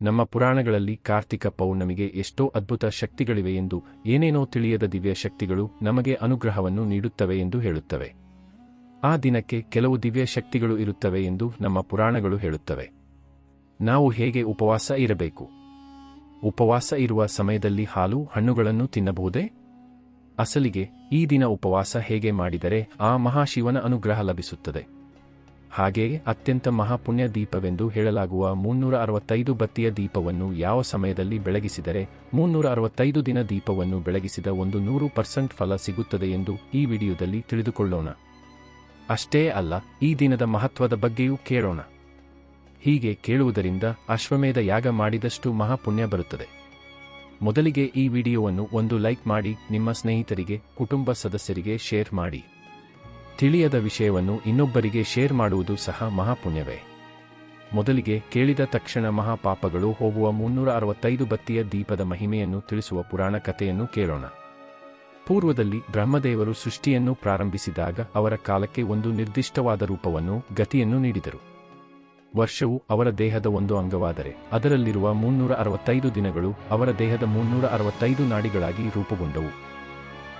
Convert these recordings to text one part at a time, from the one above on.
ನಮ್ಮ ಪುರಾಣಗಳಲ್ಲಿ ಕಾರ್ತಿಕ ಪೌರ್ಣಮಿಗೆ ಎಷ್ಟೋ ಅದ್ಭುತ ಶಕ್ತಿಗಳಿವೆ ಎಂದು ಏನೇನೋ ತಿಳಿಯದ ದಿವ್ಯ ಶಕ್ತಿಗಳು ನಮಗೆ ಅನುಗ್ರಹವನ್ನು ನೀಡುತ್ತವೆ ಎಂದು ಹೇಳುತ್ತವೆ. ಆ ದಿನಕ್ಕೆ ಕೆಲವು ದಿವ್ಯ ಶಕ್ತಿಗಳು ಇರುತ್ತವೆ ಎಂದು ನಮ್ಮ ಪುರಾಣಗಳು ಹೇಳುತ್ತವೆ. ನಾವು ಹೇಗೆ ಉಪವಾಸ ಇರಬೇಕು? ಉಪವಾಸ ಇರುವ ಸಮಯದಲ್ಲಿ ಹಾಲು, ಹಣ್ಣುಗಳನ್ನು ತಿನ್ನಬಹುದೇ? ಅಸಲಿಗೆ ಈ ದಿನ ಉಪವಾಸ ಹೇಗೆ ಮಾಡಿದರೆ ಆ ಮಹಾಶಿವನ ಅನುಗ್ರಹ ಲಭಿಸುತ್ತದೆ. ಹಾಗೆಯೇ ಅತ್ಯಂತ ಮಹಾಪುಣ್ಯ ದೀಪವೆಂದು ಹೇಳಲಾಗುವ ಮುನ್ನೂರ ಅರವತ್ತೈದು ಬತ್ತಿಯ ದೀಪವನ್ನು ಯಾವ ಸಮಯದಲ್ಲಿ ಬೆಳಗಿಸಿದರೆ ಮುನ್ನೂರ ಅರವತ್ತೈದು ದಿನ ದೀಪವನ್ನು ಬೆಳಗಿಸಿದ ಒಂದು ನೂರು ಪರ್ಸೆಂಟ್ ಫಲ ಸಿಗುತ್ತದೆ ಎಂದು ಈ ವಿಡಿಯೋದಲ್ಲಿ ತಿಳಿದುಕೊಳ್ಳೋಣ. ಅಷ್ಟೇ ಅಲ್ಲ, ಈ ದಿನದ ಮಹತ್ವದ ಬಗ್ಗೆಯೂ ಕೇಳೋಣ. ಹೀಗೆ ಕೇಳುವುದರಿಂದ ಅಶ್ವಮೇಧ ಯಾಗ ಮಾಡಿದಷ್ಟು ಮಹಾಪುಣ್ಯ ಬರುತ್ತದೆ. ಮೊದಲಿಗೆ ಈ ವಿಡಿಯೋವನ್ನು ಒಂದು ಲೈಕ್ ಮಾಡಿ, ನಿಮ್ಮ ಸ್ನೇಹಿತರಿಗೆ, ಕುಟುಂಬ ಸದಸ್ಯರಿಗೆ ಶೇರ್ ಮಾಡಿ. ತಿಳಿಯದ ವಿಷಯವನ್ನು ಇನ್ನೊಬ್ಬರಿಗೆ ಶೇರ್ ಮಾಡುವುದು ಸಹ ಮಹಾಪುಣ್ಯವೇ. ಮೊದಲಿಗೆ ಕೇಳಿದ ತಕ್ಷಣ ಮಹಾಪಾಪಗಳು ಹೋಗುವ ಮುನ್ನೂರ ಅರವತ್ತೈದು ಬತ್ತಿಯ ದೀಪದ ಮಹಿಮೆಯನ್ನು ತಿಳಿಸುವ ಪುರಾಣ ಕಥೆಯನ್ನು ಕೇಳೋಣ. ಪೂರ್ವದಲ್ಲಿ ಬ್ರಹ್ಮದೇವರು ಸೃಷ್ಟಿಯನ್ನು ಪ್ರಾರಂಭಿಸಿದಾಗ ಅವರ ಕಾಲಕ್ಕೆ ಒಂದು ನಿರ್ದಿಷ್ಟವಾದ ರೂಪವನ್ನು, ಗತಿಯನ್ನು ನೀಡಿದರು. ವರ್ಷವು ಅವರ ದೇಹದ ಒಂದು ಅಂಗವಾದರೆ, ಅದರಲ್ಲಿರುವ ಮುನ್ನೂರ ಅರವತ್ತೈದು ದಿನಗಳು ಅವರ ದೇಹದ ಮುನ್ನೂರ ಅರವತ್ತೈದು ನಾಡಿಗಳಾಗಿ ರೂಪುಗೊಂಡವು.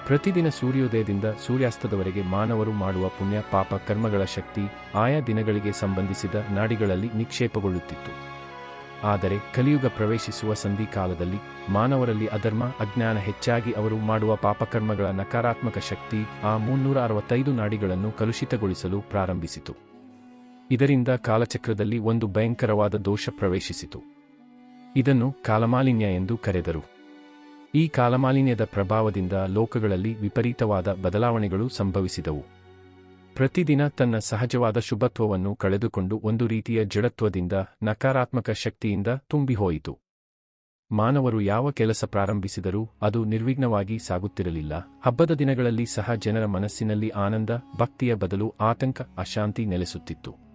ಪ್ರತಿದಿನ ಸೂರ್ಯೋದಯದಿಂದ ಸೂರ್ಯಾಸ್ತದವರೆಗೆ ಮಾನವರು ಮಾಡುವ ಪುಣ್ಯ ಪಾಪ ಕರ್ಮಗಳ ಶಕ್ತಿ ಆಯಾ ದಿನಗಳಿಗೆ ಸಂಬಂಧಿಸಿದ ನಾಡಿಗಳಲ್ಲಿ ನಿಕ್ಷೇಪಗೊಳ್ಳುತ್ತಿತ್ತು. ಆದರೆ ಕಲಿಯುಗ ಪ್ರವೇಶಿಸುವ ಸಂಧಿಕಾಲದಲ್ಲಿ ಮಾನವರಲ್ಲಿ ಅಧರ್ಮ, ಅಜ್ಞಾನ ಹೆಚ್ಚಾಗಿ ಅವರು ಮಾಡುವ ಪಾಪಕರ್ಮಗಳ ನಕಾರಾತ್ಮಕ ಶಕ್ತಿ ಆ ಮುನ್ನೂರ ಅರವತ್ತೈದು ನಾಡಿಗಳನ್ನು ಕಲುಷಿತಗೊಳಿಸಲು ಪ್ರಾರಂಭಿಸಿತು. ಇದರಿಂದ ಕಾಲಚಕ್ರದಲ್ಲಿ ಒಂದು ಭಯಂಕರವಾದ ದೋಷ ಪ್ರವೇಶಿಸಿತು. ಇದನ್ನು ಕಾಲಮಾಲಿನ್ಯ ಎಂದು ಕರೆದರು. ಈ ಕಾಲಮಾಲಿನ್ಯದ ಪ್ರಭಾವದಿಂದ ಲೋಕಗಳಲ್ಲಿ ವಿಪರೀತವಾದ ಬದಲಾವಣೆಗಳು ಸಂಭವಿಸಿದವು. ಪ್ರತಿದಿನ ತನ್ನ ಸಹಜವಾದ ಶುಭತ್ವವನ್ನು ಕಳೆದುಕೊಂಡು ಒಂದು ರೀತಿಯ ಜಡತ್ವದಿಂದ, ನಕಾರಾತ್ಮಕ ಶಕ್ತಿಯಿಂದ ತುಂಬಿಹೋಯಿತು. ಮಾನವರು ಯಾವ ಕೆಲಸ ಪ್ರಾರಂಭಿಸಿದರೂ ಅದು ನಿರ್ವಿಘ್ನವಾಗಿ ಸಾಗುತ್ತಿರಲಿಲ್ಲ. ಹಬ್ಬದ ದಿನಗಳಲ್ಲಿ ಸಹ ಜನರ ಮನಸ್ಸಿನಲ್ಲಿ ಆನಂದ, ಭಕ್ತಿಯ ಬದಲು ಆತಂಕ, ಅಶಾಂತಿ ನೆಲೆಸುತ್ತಿತ್ತು.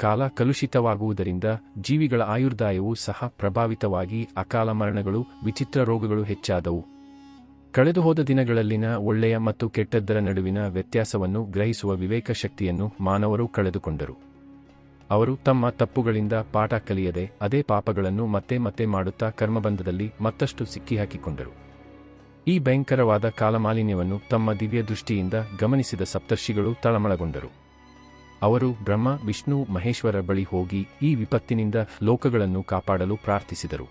ಕಾಲ ಕಲುಷಿತವಾಗುವುದರಿಂದ ಜೀವಿಗಳ ಆಯುರ್ದಾಯವು ಸಹ ಪ್ರಭಾವಿತವಾಗಿ ಅಕಾಲ ಮರಣಗಳು, ವಿಚಿತ್ರ ರೋಗಗಳು ಹೆಚ್ಚಾದವು. ಕಳೆದುಹೋದ ದಿನಗಳಲ್ಲಿನ ಒಳ್ಳೆಯ ಮತ್ತು ಕೆಟ್ಟದ್ದರ ನಡುವಿನ ವ್ಯತ್ಯಾಸವನ್ನು ಗ್ರಹಿಸುವ ವಿವೇಕ ಶಕ್ತಿಯನ್ನು ಮಾನವರು ಕಳೆದುಕೊಂಡರು. ಅವರು ತಮ್ಮ ತಪ್ಪುಗಳಿಂದ ಪಾಠ ಕಲಿಯದೆ ಅದೇ ಪಾಪಗಳನ್ನು ಮತ್ತೆ ಮತ್ತೆ ಮಾಡುತ್ತಾ ಕರ್ಮಬಂಧದಲ್ಲಿ ಮತ್ತಷ್ಟು ಸಿಕ್ಕಿಹಾಕಿಕೊಂಡರು. ಈ ಭಯಂಕರವಾದ ಕಾಲಮಾಲಿನ್ಯವನ್ನು ತಮ್ಮ ದಿವ್ಯ ದೃಷ್ಟಿಯಿಂದ ಗಮನಿಸಿದ ಸಪ್ತರ್ಷಿಗಳು ತಳಮಳಗೊಂಡರು. ಅವರು ಬ್ರಹ್ಮ, ವಿಷ್ಣು, ಮಹೇಶ್ವರ ಬಳಿ ಹೋಗಿ ಈ ವಿಪತ್ತಿನಿಂದ ಲೋಕಗಳನ್ನು ಕಾಪಾಡಲು ಪ್ರಾರ್ಥಿಸಿದರು.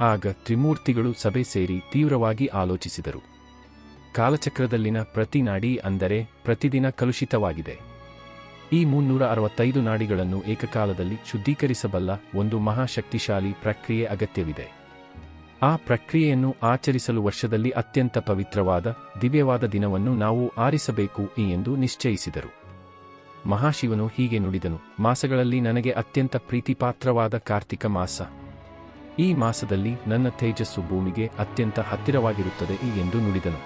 ಆಗ ತ್ರಿಮೂರ್ತಿಗಳು ಸಭೆ ಸೇರಿ ತೀವ್ರವಾಗಿ ಆಲೋಚಿಸಿದರು. ಕಾಲಚಕ್ರದಲ್ಲಿನ ಪ್ರತಿ ನಾಡಿ ಅಂದರೆ ಪ್ರತಿದಿನ ಕಲುಷಿತವಾಗಿದೆ. ಈ ಮುನ್ನೂರ ಅರವತ್ತೈದು ನಾಡಿಗಳನ್ನು ಏಕಕಾಲದಲ್ಲಿ ಶುದ್ಧೀಕರಿಸಬಲ್ಲ ಒಂದು ಮಹಾಶಕ್ತಿಶಾಲಿ ಪ್ರಕ್ರಿಯೆ ಅಗತ್ಯವಿದೆ. ಆ ಪ್ರಕ್ರಿಯೆಯನ್ನು ಆಚರಿಸಲು ವರ್ಷದಲ್ಲಿ ಅತ್ಯಂತ ಪವಿತ್ರವಾದ ದಿವ್ಯವಾದ ದಿನವನ್ನು ನಾವು ಆರಿಸಬೇಕು ಎಂದು ನಿಶ್ಚಯಿಸಿದರು. ಮಹಾಶಿವನು ಹೀಗೆ ನುಡಿದನು, ಮಾಸಗಳಲ್ಲಿ ನನಗೆ ಅತ್ಯಂತ ಪ್ರೀತಿಪಾತ್ರವಾದ ಕಾರ್ತಿಕ ಮಾಸ. ಈ ಮಾಸದಲ್ಲಿ ನನ್ನ ತೇಜಸ್ಸು ಭೂಮಿಗೆ ಅತ್ಯಂತ ಹತ್ತಿರವಾಗಿರುತ್ತದೆ ಎಂದು ನುಡಿದನು.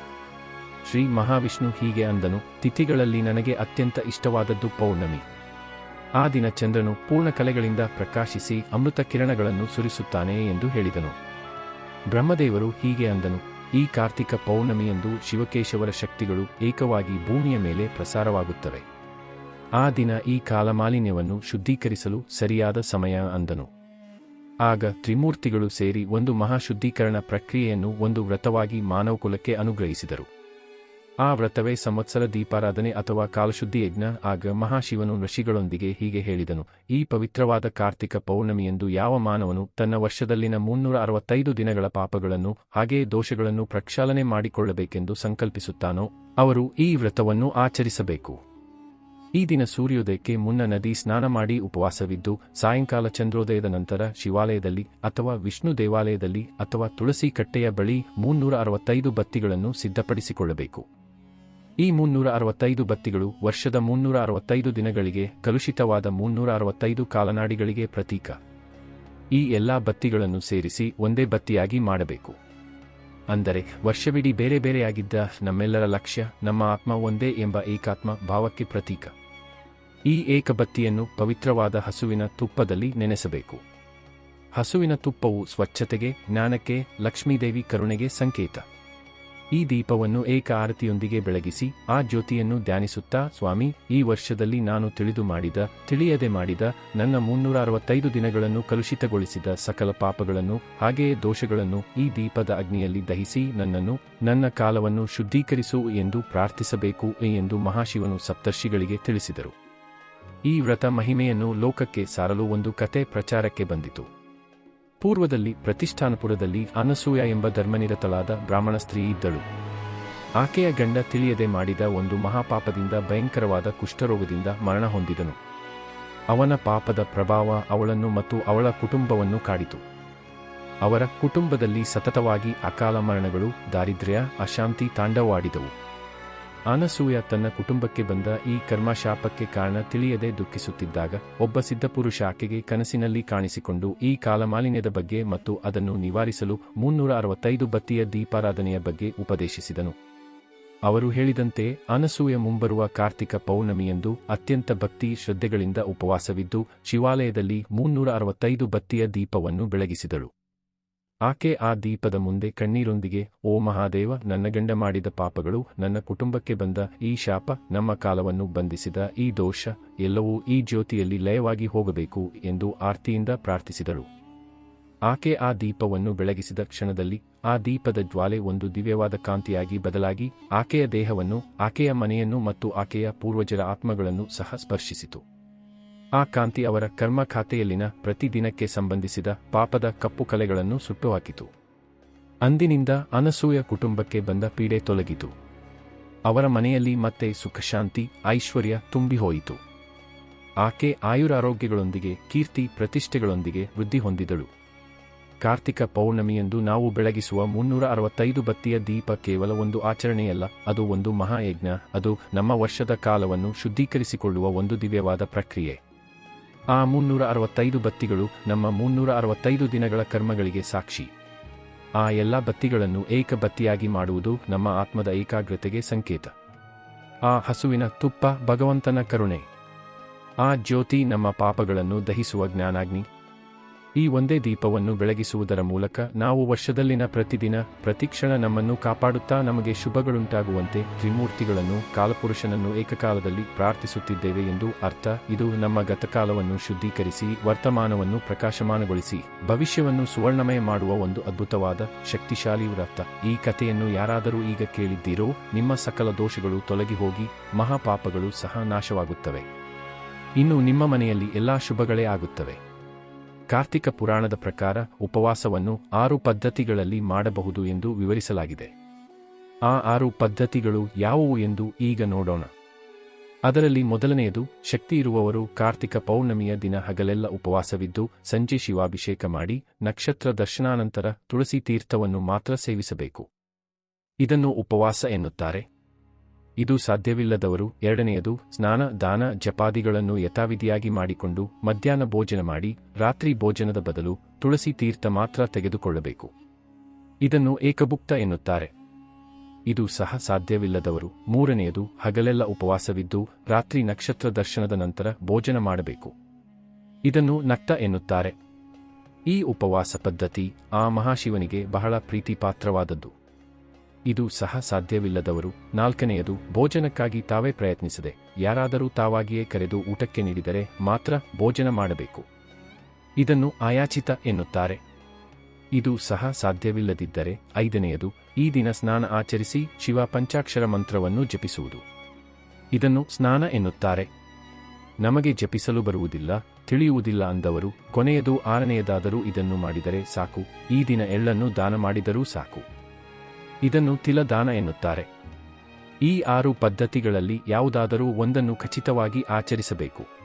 ಶ್ರೀ ಮಹಾವಿಷ್ಣು ಹೀಗೆ ಅಂದನು, ತಿಥಿಗಳಲ್ಲಿ ನನಗೆ ಅತ್ಯಂತ ಇಷ್ಟವಾದದ್ದು ಪೌರ್ಣಮಿ. ಆ ದಿನ ಚಂದ್ರನು ಪೂರ್ಣ ಕಲೆಗಳಿಂದ ಪ್ರಕಾಶಿಸಿ ಅಮೃತ ಕಿರಣಗಳನ್ನು ಸುರಿಸುತ್ತಾನೆ ಎಂದು ಹೇಳಿದನು. ಬ್ರಹ್ಮದೇವರು ಹೀಗೆ ಅಂದನು, ಈ ಕಾರ್ತಿಕ ಪೌರ್ಣಮಿಯಂದು ಶಿವಕೇಶವರ ಶಕ್ತಿಗಳು ಏಕವಾಗಿ ಭೂಮಿಯ ಮೇಲೆ ಪ್ರಸಾರವಾಗುತ್ತವೆ. ಆ ದಿನ ಈ ಕಾಲಮಾಲಿನ್ಯವನ್ನು ಶುದ್ಧೀಕರಿಸಲು ಸರಿಯಾದ ಸಮಯ ಅಂದನು. ಆಗ ತ್ರಿಮೂರ್ತಿಗಳು ಸೇರಿ ಒಂದು ಮಹಾಶುದ್ಧೀಕರಣ ಪ್ರಕ್ರಿಯೆಯನ್ನು ಒಂದು ವ್ರತವಾಗಿ ಮಾನವಕುಲಕ್ಕೆ ಅನುಗ್ರಹಿಸಿದರು. ಆ ವ್ರತವೇ ಸಂವತ್ಸರ ದೀಪಾರಾಧನೆ ಅಥವಾ ಕಾಲಶುದ್ಧಿ ಯಜ್ಞ ಆಗ ಮಹಾಶಿವನು ಋಷಿಗಳೊಂದಿಗೆ ಹೀಗೆ ಹೇಳಿದನು, ಈ ಪವಿತ್ರವಾದ ಕಾರ್ತಿಕ ಪೌರ್ಣಮಿಯಂದು ಯಾವ ಮಾನವನು ತನ್ನ ವರ್ಷದಲ್ಲಿನ ಮುನ್ನೂರ ಅರವತ್ತೈದು ದಿನಗಳ ಪಾಪಗಳನ್ನು ಹಾಗೆಯೇ ದೋಷಗಳನ್ನು ಪ್ರಕ್ಷಾಲನೆ ಮಾಡಿಕೊಳ್ಳಬೇಕೆಂದು ಸಂಕಲ್ಪಿಸುತ್ತಾನೋ, ಅವರು ಈ ವ್ರತವನ್ನು ಆಚರಿಸಬೇಕು. ಈ ದಿನ ಸೂರ್ಯೋದಯಕ್ಕೆ ಮುನ್ನ ನದಿ ಸ್ನಾನ ಮಾಡಿ ಉಪವಾಸವಿದ್ದು, ಸಾಯಂಕಾಲ ಚಂದ್ರೋದಯದ ನಂತರ ಶಿವಾಲಯದಲ್ಲಿ ಅಥವಾ ವಿಷ್ಣು ದೇವಾಲಯದಲ್ಲಿ ಅಥವಾ ತುಳಸಿ ಕಟ್ಟೆಯ ಬಳಿ ಮುನ್ನೂರ ಅರವತ್ತೈದು ಬತ್ತಿಗಳನ್ನು ಸಿದ್ಧಪಡಿಸಿಕೊಳ್ಳಬೇಕು. ಈ ಮುನ್ನೂರ ಅರವತ್ತೈದು ಬತ್ತಿಗಳು ವರ್ಷದ ಮುನ್ನೂರ ಅರವತ್ತೈದು ದಿನಗಳಿಗೆ ಕಲುಷಿತವಾದ ಮುನ್ನೂರ ಅರವತ್ತೈದು ಕಾಲನಾಡಿಗಳಿಗೆ ಪ್ರತೀಕ. ಈ ಎಲ್ಲಾ ಬತ್ತಿಗಳನ್ನು ಸೇರಿಸಿ ಒಂದೇ ಬತ್ತಿಯಾಗಿ ಮಾಡಬೇಕು. ಅಂದರೆ ವರ್ಷವಿಡೀ ಬೇರೆ ಬೇರೆಯಾಗಿದ್ದ ನಮ್ಮೆಲ್ಲರ ಲಕ್ಷ್ಯ ನಮ್ಮ ಆತ್ಮ ಒಂದೇ ಎಂಬ ಏಕಾತ್ಮ ಭಾವಕ್ಕೆ ಪ್ರತೀಕ. ಈ ಏಕಬತ್ತಿಯನ್ನು ಪವಿತ್ರವಾದ ಹಸುವಿನ ತುಪ್ಪದಲ್ಲಿ ನೆನೆಸಬೇಕು. ಹಸುವಿನ ತುಪ್ಪವು ಸ್ವಚ್ಛತೆಗೆ, ಜ್ಞಾನಕ್ಕೆ, ಲಕ್ಷ್ಮೀದೇವಿ ಕರುಣೆಗೆ ಸಂಕೇತ. ಈ ದೀಪವನ್ನು ಏಕ ಆರತಿಯೊಂದಿಗೆ ಬೆಳಗಿಸಿ, ಆ ಜ್ಯೋತಿಯನ್ನು ಧ್ಯಾನಿಸುತ್ತಾ, ಸ್ವಾಮಿ, ಈ ವರ್ಷದಲ್ಲಿ ನಾನು ತಿಳಿದು ಮಾಡಿದ, ತಿಳಿಯದೆ ಮಾಡಿದ, ನನ್ನ ಮುನ್ನೂರ ಅರವತ್ತೈದು ದಿನಗಳನ್ನು ಕಲುಷಿತಗೊಳಿಸಿದ ಸಕಲ ಪಾಪಗಳನ್ನು, ಹಾಗೆಯೇ ದೋಷಗಳನ್ನು ಈ ದೀಪದ ಅಗ್ನಿಯಲ್ಲಿ ದಹಿಸಿ, ನನ್ನನ್ನು, ನನ್ನ ಕಾಲವನ್ನು ಶುದ್ಧೀಕರಿಸು ಎಂದು ಪ್ರಾರ್ಥಿಸಬೇಕು ಎಂದು ಮಹಾಶಿವನು ಸಪ್ತರ್ಷಿಗಳಿಗೆ ತಿಳಿಸಿದರು. ಈ ವ್ರತ ಮಹಿಮೆಯನ್ನು ಲೋಕಕ್ಕೆ ಸಾರಲು ಒಂದು ಕತೆ ಪ್ರಚಾರಕ್ಕೆ ಬಂದಿತು. ಪೂರ್ವದಲ್ಲಿ ಪ್ರತಿಷ್ಠಾನಪುರದಲ್ಲಿ ಅನಸೂಯ ಎಂಬ ಧರ್ಮನಿರತಳಾದ ಬ್ರಾಹ್ಮಣ ಸ್ತ್ರೀ ಇದ್ದಳು. ಆಕೆಯ ಗಂಡ ತಿಳಿಯದೆ ಮಾಡಿದ ಒಂದು ಮಹಾಪಾಪದಿಂದ ಭಯಂಕರವಾದ ಕುಷ್ಠರೋಗದಿಂದ ಮರಣ ಹೊಂದಿದನು. ಅವನ ಪಾಪದ ಪ್ರಭಾವ ಅವಳನ್ನು ಮತ್ತು ಅವಳ ಕುಟುಂಬವನ್ನು ಕಾಡಿತು. ಅವರ ಕುಟುಂಬದಲ್ಲಿ ಸತತವಾಗಿ ಅಕಾಲ ಮರಣಗಳು, ದಾರಿದ್ರ್ಯ, ಅಶಾಂತಿ ತಾಂಡವಾಡಿದವು. ಅನಸೂಯ ತನ್ನ ಕುಟುಂಬಕ್ಕೆ ಬಂದ ಈ ಕರ್ಮಶಾಪಕ್ಕೆ ಕಾರಣ ತಿಳಿಯದೆ ದುಃಖಿಸುತ್ತಿದ್ದಾಗ ಒಬ್ಬ ಸಿದ್ಧಪುರುಷ ಆಕೆಗೆ ಕನಸಿನಲ್ಲಿ ಕಾಣಿಸಿಕೊಂಡು ಈ ಕಾಲಮಾಲಿನ್ಯದ ಬಗ್ಗೆ ಮತ್ತು ಅದನ್ನು ನಿವಾರಿಸಲು ಮುನ್ನೂರ ಅರವತ್ತೈದು ಬತ್ತಿಯ ದೀಪಾರಾಧನೆಯ ಬಗ್ಗೆ ಉಪದೇಶಿಸಿದನು. ಅವರು ಹೇಳಿದಂತೆ ಅನಸೂಯ ಮುಂಬರುವ ಕಾರ್ತಿಕ ಪೌರ್ಣಮಿಯಂದು ಅತ್ಯಂತ ಭಕ್ತಿ ಶ್ರದ್ಧೆಗಳಿಂದ ಉಪವಾಸವಿದ್ದು, ಶಿವಾಲಯದಲ್ಲಿ ಮುನ್ನೂರ ಅರವತ್ತೈದು ಬತ್ತಿಯ ದೀಪವನ್ನು ಬೆಳಗಿಸಿದಳು. ಆಕೆ ಆ ದೀಪದ ಮುಂದೆ ಕಣ್ಣೀರೊಂದಿಗೆ, ಓ ಮಹಾದೇವ, ನನ್ನ ಗಂಡ ಮಾಡಿದ ಪಾಪಗಳು ನನ್ನ ಕುಟುಂಬಕ್ಕೆ ಬಂದ ಈ ಶಾಪ, ನಮ್ಮ ಕಾಲವನ್ನು ಬಂಧಿಸಿದ ಈ ದೋಷ, ಎಲ್ಲವೂ ಈ ಜ್ಯೋತಿಯಲ್ಲಿ ಲಯವಾಗಿ ಹೋಗಬೇಕು ಎಂದು ಆರ್ತಿಯಿಂದ ಪ್ರಾರ್ಥಿಸಿದಳು ಆಕೆ ಆ ದೀಪವನ್ನು ಬೆಳಗಿಸಿದ ಕ್ಷಣದಲ್ಲಿ, ಆ ದೀಪದ ಜ್ವಾಲೆ ಒಂದು ದಿವ್ಯವಾದ ಕಾಂತಿಯಾಗಿ ಬದಲಾಗಿ, ಆಕೆಯ ದೇಹವನ್ನು, ಆಕೆಯ ಮನೆಯನ್ನು ಮತ್ತು ಆಕೆಯ ಪೂರ್ವಜರ ಆತ್ಮಗಳನ್ನು ಸಹ ಸ್ಪರ್ಶಿಸಿತು. ಆ ಕಾಂತಿ ಅವರ ಕರ್ಮ ಖಾತೆಯಲ್ಲಿನ ಪ್ರತಿದಿನಕ್ಕೆ ಸಂಬಂಧಿಸಿದ ಪಾಪದ ಕಪ್ಪು ಕಲೆಗಳನ್ನು ಸುಟ್ಟುಹಾಕಿತು. ಅಂದಿನಿಂದ ಅನಸೂಯ ಕುಟುಂಬಕ್ಕೆ ಬಂದ ಪೀಡೆ ತೊಲಗಿತು. ಅವರ ಮನೆಯಲ್ಲಿ ಮತ್ತೆ ಸುಖಶಾಂತಿ, ಐಶ್ವರ್ಯ ತುಂಬಿಹೋಯಿತು. ಆಕೆ ಆಯುರಾರೋಗ್ಯಗಳೊಂದಿಗೆ, ಕೀರ್ತಿ ಪ್ರತಿಷ್ಠೆಗಳೊಂದಿಗೆ ವೃದ್ಧಿ ಹೊಂದಿದಳು. ಕಾರ್ತಿಕ ಪೌರ್ಣಮಿಯಂದು ನಾವು ಬೆಳಗಿಸುವ ಮುನ್ನೂರ ಅರವತ್ತೈದು ಬತ್ತಿಯ ದೀಪ ಕೇವಲ ಒಂದು ಆಚರಣೆಯಲ್ಲ, ಅದು ಒಂದು ಮಹಾಯಜ್ಞ, ಅದು ನಮ್ಮ ವರ್ಷದ ಕಾಲವನ್ನು ಶುದ್ಧೀಕರಿಸಿಕೊಳ್ಳುವ ಒಂದು ದಿವ್ಯವಾದ ಪ್ರಕ್ರಿಯೆ. ಆ ಮುನ್ನೂರ ಅರವತ್ತೈದು ಬತ್ತಿಗಳು ನಮ್ಮ ಮುನ್ನೂರ ಅರವತ್ತೈದು ದಿನಗಳ ಕರ್ಮಗಳಿಗೆ ಸಾಕ್ಷಿ. ಆ ಎಲ್ಲ ಬತ್ತಿಗಳನ್ನು ಏಕ ಬತ್ತಿಯಾಗಿ ಮಾಡುವುದು ನಮ್ಮ ಆತ್ಮದ ಏಕಾಗ್ರತೆಗೆ ಸಂಕೇತ. ಆ ಹಸುವಿನ ತುಪ್ಪ ಭಗವಂತನ ಕರುಣೆ. ಆ ಜ್ಯೋತಿ ನಮ್ಮ ಪಾಪಗಳನ್ನು ದಹಿಸುವ ಜ್ಞಾನಾಗ್ನಿ. ಈ ಒಂದೇ ದೀಪವನ್ನು ಬೆಳಗಿಸುವುದರ ಮೂಲಕ ನಾವು ವರ್ಷದಲ್ಲಿನ ಪ್ರತಿದಿನ ಪ್ರತಿಕ್ಷಣ ನಮ್ಮನ್ನು ಕಾಪಾಡುತ್ತಾ ನಮಗೆ ಶುಭಗಳುಂಟಾಗುವಂತೆ ತ್ರಿಮೂರ್ತಿಗಳನ್ನು, ಕಾಲಪುರುಷನನ್ನು ಏಕಕಾಲದಲ್ಲಿ ಪ್ರಾರ್ಥಿಸುತ್ತಿದ್ದೇವೆ ಎಂದು ಅರ್ಥ, ಇದು ನಮ್ಮ ಗತಕಾಲವನ್ನು ಶುದ್ಧೀಕರಿಸಿ, ವರ್ತಮಾನವನ್ನು ಪ್ರಕಾಶಮಾನಗೊಳಿಸಿ, ಭವಿಷ್ಯವನ್ನು ಸುವರ್ಣಮಯ ಮಾಡುವ ಒಂದು ಅದ್ಭುತವಾದ, ಶಕ್ತಿಶಾಲಿ ವ್ರತ. ಈ ಕಥೆಯನ್ನು ಯಾರಾದರೂ ಈಗ ಕೇಳಿದ್ದೀರೋ, ನಿಮ್ಮ ಸಕಲ ದೋಷಗಳು ತೊಲಗಿ ಹೋಗಿ ಮಹಾಪಾಪಗಳು ಸಹ ನಾಶವಾಗುತ್ತವೆ. ಇನ್ನು ನಿಮ್ಮ ಮನೆಯಲ್ಲಿ ಎಲ್ಲಾ ಶುಭಗಳೇ ಆಗುತ್ತವೆ. ಕಾರ್ತಿಕ ಪುರಾಣದ ಪ್ರಕಾರ ಉಪವಾಸವನ್ನು ಆರು ಪದ್ಧತಿಗಳಲ್ಲಿ ಮಾಡಬಹುದು ಎಂದು ವಿವರಿಸಲಾಗಿದೆ. ಆ ಆರು ಪದ್ಧತಿಗಳು ಯಾವುವು ಎಂದು ಈಗ ನೋಡೋಣ. ಅದರಲ್ಲಿ ಮೊದಲನೆಯದು, ಶಕ್ತಿ ಇರುವವರು ಕಾರ್ತಿಕ ಪೌರ್ಣಮಿಯ ದಿನ ಹಗಲೆಲ್ಲ ಉಪವಾಸವಿದ್ದು ಸಂಜೆ ಶಿವಾಭಿಷೇಕ ಮಾಡಿ ನಕ್ಷತ್ರ ದರ್ಶನಾನಂತರ ತುಳಸಿ ತೀರ್ಥವನ್ನು ಮಾತ್ರ ಸೇವಿಸಬೇಕು. ಇದನ್ನು ಉಪವಾಸ ಎನ್ನುತ್ತಾರೆ. ಇದು ಸಾಧ್ಯವಿಲ್ಲದವರು ಎರಡನೆಯದು ಸ್ನಾನ, ದಾನ, ಜಪಾದಿಗಳನ್ನು ಯಥಾವಿಧಿಯಾಗಿ ಮಾಡಿಕೊಂಡು ಮಧ್ಯಾಹ್ನ ಭೋಜನ ಮಾಡಿ ರಾತ್ರಿ ಭೋಜನದ ಬದಲು ತುಳಸಿ ತೀರ್ಥ ಮಾತ್ರ ತೆಗೆದುಕೊಳ್ಳಬೇಕು. ಇದನ್ನು ಏಕಭುಕ್ತ ಎನ್ನುತ್ತಾರೆ. ಇದು ಸಹ ಸಾಧ್ಯವಿಲ್ಲದವರು ಮೂರನೆಯದು ಹಗಲೆಲ್ಲ ಉಪವಾಸವಿದ್ದು ರಾತ್ರಿ ನಕ್ಷತ್ರ ದರ್ಶನದ ನಂತರ ಭೋಜನ ಮಾಡಬೇಕು. ಇದನ್ನು ನಕ್ತ ಎನ್ನುತ್ತಾರೆ. ಈ ಉಪವಾಸ ಪದ್ಧತಿ ಆ ಮಹಾಶಿವನಿಗೆ ಬಹಳ ಪ್ರೀತಿಪಾತ್ರವಾದದ್ದು. ಇದು ಸಹ ಸಾಧ್ಯವಿಲ್ಲದವರು. ನಾಲ್ಕನೆಯದು, ಭೋಜನಕ್ಕಾಗಿ ತಾವೇ ಪ್ರಯತ್ನಿಸದೆ, ಯಾರಾದರೂ ತಾವಾಗಿಯೇ ಕರೆದು ಊಟಕ್ಕೆ ನೀಡಿದರೆ ಮಾತ್ರ ಭೋಜನ ಮಾಡಬೇಕು. ಇದನ್ನು ಆಯಾಚಿತ ಎನ್ನುತ್ತಾರೆ. ಇದು ಸಹ ಸಾಧ್ಯವಿಲ್ಲದಿದ್ದರೆ, ಐದನೆಯದು, ಈ ದಿನ ಸ್ನಾನ ಆಚರಿಸಿ ಶಿವ ಪಂಚಾಕ್ಷರ ಮಂತ್ರವನ್ನು ಜಪಿಸುವುದು. ಇದನ್ನು ಸ್ನಾನ ಎನ್ನುತ್ತಾರೆ. ನಮಗೆ ಜಪಿಸಲು ಬರುವುದಿಲ್ಲ, ತಿಳಿಯುವುದಿಲ್ಲ ಅಂದವರು, ಕೊನೆಯದು ಆರನೆಯದಾದರೂ ಇದನ್ನು ಮಾಡಿದರೆ ಸಾಕು, ಈ ದಿನ ಎಳ್ಳನ್ನು ದಾನ ಮಾಡಿದರೂ ಸಾಕು. ಇದನ್ನು ತಿಲದಾನ ಎನ್ನುತ್ತಾರೆ. ಈ ಆರು ಪದ್ಧತಿಗಳಲ್ಲಿ ಯಾವುದಾದರೂ ಒಂದನ್ನು ಖಚಿತವಾಗಿ ಆಚರಿಸಬೇಕು.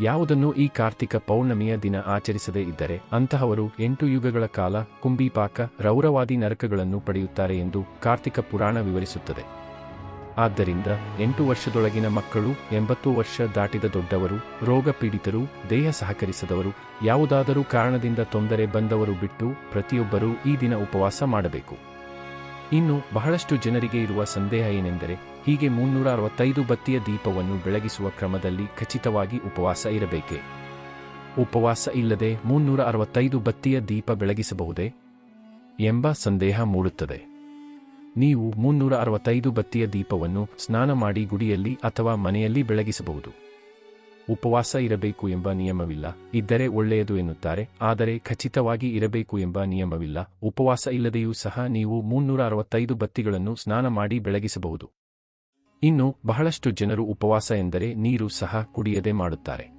ಯಾವುದನ್ನು ಈ ಕಾರ್ತಿಕ ಪೌರ್ಣಮಿಯ ದಿನ ಆಚರಿಸದೇ ಇದ್ದರೆ ಅಂತಹವರು ಎಂಟು ಯುಗಗಳ ಕಾಲ ಕುಂಬಿಪಾಕ ರೌರವಾದಿ ನರಕಗಳನ್ನು ಪಡೆಯುತ್ತಾರೆ ಎಂದು ಕಾರ್ತಿಕ ಪುರಾಣ ವಿವರಿಸುತ್ತದೆ. ಆದ್ದರಿಂದ ಎಂಟು ವರ್ಷದೊಳಗಿನ ಮಕ್ಕಳು, ಎಂಬತ್ತು ವರ್ಷ ದಾಟಿದ ದೊಡ್ಡವರು ರೋಗ ಪೀಡಿತರು ದೇಹ ಸಹಕರಿಸದವರು, ಯಾವುದಾದರೂ ಕಾರಣದಿಂದ ತೊಂದರೆ ಬಂದವರು ಬಿಟ್ಟು ಪ್ರತಿಯೊಬ್ಬರೂ ಈ ದಿನ ಉಪವಾಸ ಮಾಡಬೇಕು. ಇನ್ನು ಬಹಳಷ್ಟು ಜನರಿಗೆ ಇರುವ ಸಂದೇಹ ಏನೆಂದರೆ ಹೀಗೆ ಮುನ್ನೂರ ಅರವತ್ತೈದು ಬತ್ತಿಯ ದೀಪವನ್ನು ಬೆಳಗಿಸುವ ಕ್ರಮದಲ್ಲಿ ಖಚಿತವಾಗಿ ಉಪವಾಸ ಇರಬೇಕೆ? ಉಪವಾಸ ಇಲ್ಲದೆ ಮುನ್ನೂರ ಅರವತ್ತೈದು ಬತ್ತಿಯ ದೀಪ ಬೆಳಗಿಸಬಹುದೇ? ಎಂಬ ಸಂದೇಹ ಮೂಡುತ್ತದೆ. ನೀವು ಮುನ್ನೂರ ಅರವತ್ತೈದು ಬತ್ತಿಯ ದೀಪವನ್ನು ಸ್ನಾನ ಮಾಡಿ ಗುಡಿಯಲ್ಲಿ ಅಥವಾ ಮನೆಯಲ್ಲಿ ಬೆಳಗಿಸಬಹುದು. ಉಪವಾಸ ಇರಬೇಕು ಎಂಬ ನಿಯಮವಿಲ್ಲ. ಇದ್ದರೆ ಒಳ್ಳೆಯದು ಎನ್ನುತ್ತಾರೆ. ಆದರೆ ಖಚಿತವಾಗಿ ಇರಬೇಕು ಎಂಬ ನಿಯಮವಿಲ್ಲ. ಉಪವಾಸ ಇಲ್ಲದೆಯೂ ಸಹ ನೀವು ಮುನ್ನೂರ ಅರವತ್ತೈದು ಬತ್ತಿಗಳನ್ನು ಸ್ನಾನ ಮಾಡಿ ಬೆಳಗಿಸಬಹುದು. ಇನ್ನು ಬಹಳಷ್ಟು ಜನರು ಉಪವಾಸ ಎಂದರೆ ನೀರು ಸಹ ಕುಡಿಯದೆ ಮಾಡುತ್ತಾರೆ.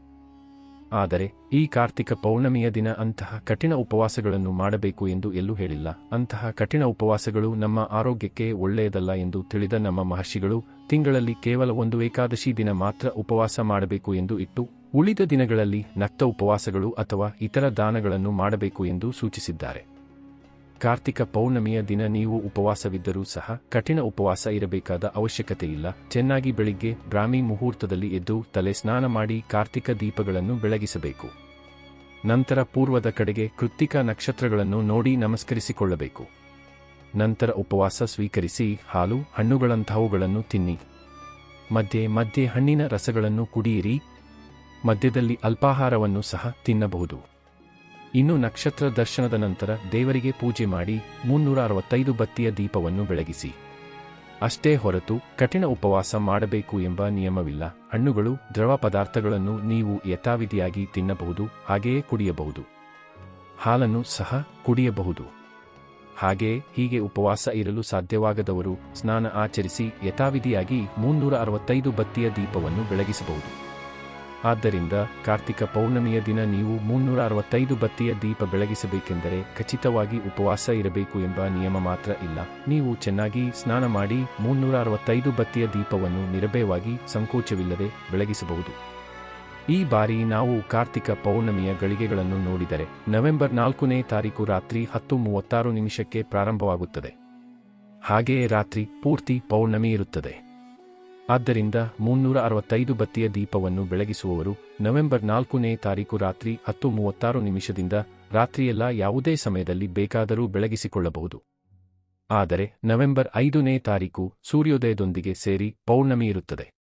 ಆದರೆ ಈ ಕಾರ್ತಿಕ ಪೌರ್ಣಮಿಯ ದಿನ ಅಂತಹ ಕಠಿಣ ಉಪವಾಸಗಳನ್ನು ಮಾಡಬೇಕು ಎಂದು ಎಲ್ಲೂ ಹೇಳಿಲ್ಲ. ಅಂತಹ ಕಠಿಣ ಉಪವಾಸಗಳು ನಮ್ಮ ಆರೋಗ್ಯಕ್ಕೆ ಒಳ್ಳೆಯದಲ್ಲ ಎಂದು ತಿಳಿದ ನಮ್ಮ ಮಹರ್ಷಿಗಳು ತಿಂಗಳಲ್ಲಿ ಕೇವಲ ಒಂದು ಏಕಾದಶಿ ದಿನ ಮಾತ್ರ ಉಪವಾಸ ಮಾಡಬೇಕು ಎಂದು ಇಟ್ಟು, ಉಳಿದ ದಿನಗಳಲ್ಲಿ ನಕ್ತ ಉಪವಾಸಗಳು ಅಥವಾ ಇತರ ದಾನಗಳನ್ನು ಮಾಡಬೇಕು ಎಂದು ಸೂಚಿಸಿದ್ದಾರೆ. ಕಾರ್ತಿಕ ಪೌರ್ಣಮಿಯ ದಿನ ನೀವು ಉಪವಾಸವಿದ್ದರೂ ಸಹ ಕಠಿಣ ಉಪವಾಸ ಇರಬೇಕಾದ ಅವಶ್ಯಕತೆಯಿಲ್ಲ. ಚೆನ್ನಾಗಿ ಬೆಳಿಗ್ಗೆ ಬ್ರಾಹ್ಮಿ ಮುಹೂರ್ತದಲ್ಲಿ ಎದ್ದು ತಲೆ ಸ್ನಾನ ಮಾಡಿ ಕಾರ್ತಿಕ ದೀಪಗಳನ್ನು ಬೆಳಗಿಸಬೇಕು. ನಂತರ ಪೂರ್ವದ ಕಡೆಗೆ ಕೃತ್ತಿಕ ನಕ್ಷತ್ರಗಳನ್ನು ನೋಡಿ ನಮಸ್ಕರಿಸಿಕೊಳ್ಳಬೇಕು. ನಂತರ ಉಪವಾಸ ಸ್ವೀಕರಿಸಿ ಹಾಲು ಹಣ್ಣುಗಳಂತಹವುಗಳನ್ನು ತಿನ್ನಿ. ಮಧ್ಯೆ ಮಧ್ಯೆ ಹಣ್ಣಿನ ರಸಗಳನ್ನು ಕುಡಿಯಿರಿ. ಮಧ್ಯದಲ್ಲಿ ಅಲ್ಪಾಹಾರವನ್ನು ಸಹ ತಿನ್ನಬಹುದು. ಇನ್ನು ನಕ್ಷತ್ರ ದರ್ಶನದ ನಂತರ ದೇವರಿಗೆ ಪೂಜೆ ಮಾಡಿ ಮುನ್ನೂರ ಅರವತ್ತೈದು ಬತ್ತಿಯ ದೀಪವನ್ನು ಬೆಳಗಿಸಿ. ಅಷ್ಟೇ ಹೊರತು ಕಠಿಣ ಉಪವಾಸ ಮಾಡಬೇಕು ಎಂಬ ನಿಯಮವಿಲ್ಲ. ಹಣ್ಣುಗಳು, ದ್ರವ ಪದಾರ್ಥಗಳನ್ನು ನೀವು ಯಥಾವಿಧಿಯಾಗಿ ತಿನ್ನಬಹುದು, ಹಾಗೆಯೇ ಕುಡಿಯಬಹುದು. ಹಾಲನ್ನು ಸಹ ಕುಡಿಯಬಹುದು. ಹಾಗೆಯೇ ಹೀಗೆ ಉಪವಾಸ ಇರಲು ಸಾಧ್ಯವಾಗದವರು ಸ್ನಾನ ಆಚರಿಸಿ ಯಥಾವಿಧಿಯಾಗಿ ಮುನ್ನೂರ ಅರವತ್ತೈದು ಬತ್ತಿಯ ದೀಪವನ್ನು ಬೆಳಗಿಸಬಹುದು. ಆದ್ದರಿಂದ ಕಾರ್ತಿಕ ಪೌರ್ಣಮಿಯ ದಿನ ನೀವು ಮುನ್ನೂರ ಅರವತ್ತೈದು ಬತ್ತಿಯ ದೀಪ ಬೆಳಗಿಸಬೇಕೆಂದರೆ ಖಚಿತವಾಗಿ ಉಪವಾಸ ಇರಬೇಕು ಎಂಬ ನಿಯಮ ಮಾತ್ರ ಇಲ್ಲ. ನೀವು ಚೆನ್ನಾಗಿ ಸ್ನಾನ ಮಾಡಿ ಮುನ್ನೂರ ಅರವತ್ತೈದು ಬತ್ತಿಯ ದೀಪವನ್ನು ನಿರಭಯವಾಗಿ ಸಂಕೋಚವಿಲ್ಲದೆ ಬೆಳಗಿಸಬಹುದು. ಈ ಬಾರಿ ನಾವು ಕಾರ್ತಿಕ ಪೌರ್ಣಮಿಯ ಗಳಿಗೆಗಳನ್ನು ನೋಡಿದರೆ ನವೆಂಬರ್ ನಾಲ್ಕನೇ ತಾರೀಕು ರಾತ್ರಿ ಹತ್ತು ಮೂವತ್ತಾರು ನಿಮಿಷಕ್ಕೆ ಪ್ರಾರಂಭವಾಗುತ್ತದೆ. ಹಾಗೆಯೇ ರಾತ್ರಿ ಪೂರ್ತಿ ಪೌರ್ಣಮಿ ಇರುತ್ತದೆ. ಆದ್ದರಿಂದ ಮುನ್ನೂರ ಅರವತ್ತೈದು ಬತ್ತಿಯ ದೀಪವನ್ನು ಬೆಳಗಿಸುವವರು ನವೆಂಬರ್ ನಾಲ್ಕನೇ ತಾರೀಕು ರಾತ್ರಿ ಹತ್ತು ಮೂವತ್ತಾರು ನಿಮಿಷದಿಂದ ರಾತ್ರಿಯೆಲ್ಲ ಯಾವುದೇ ಸಮಯದಲ್ಲಿ ಬೇಕಾದರೂ ಬೆಳಗಿಸಿಕೊಳ್ಳಬಹುದು. ಆದರೆ ನವೆಂಬರ್ ಐದನೇ ತಾರೀಕು ಸೂರ್ಯೋದಯದೊಂದಿಗೆ ಸೇರಿ ಪೌರ್ಣಮಿ ಇರುತ್ತದೆ.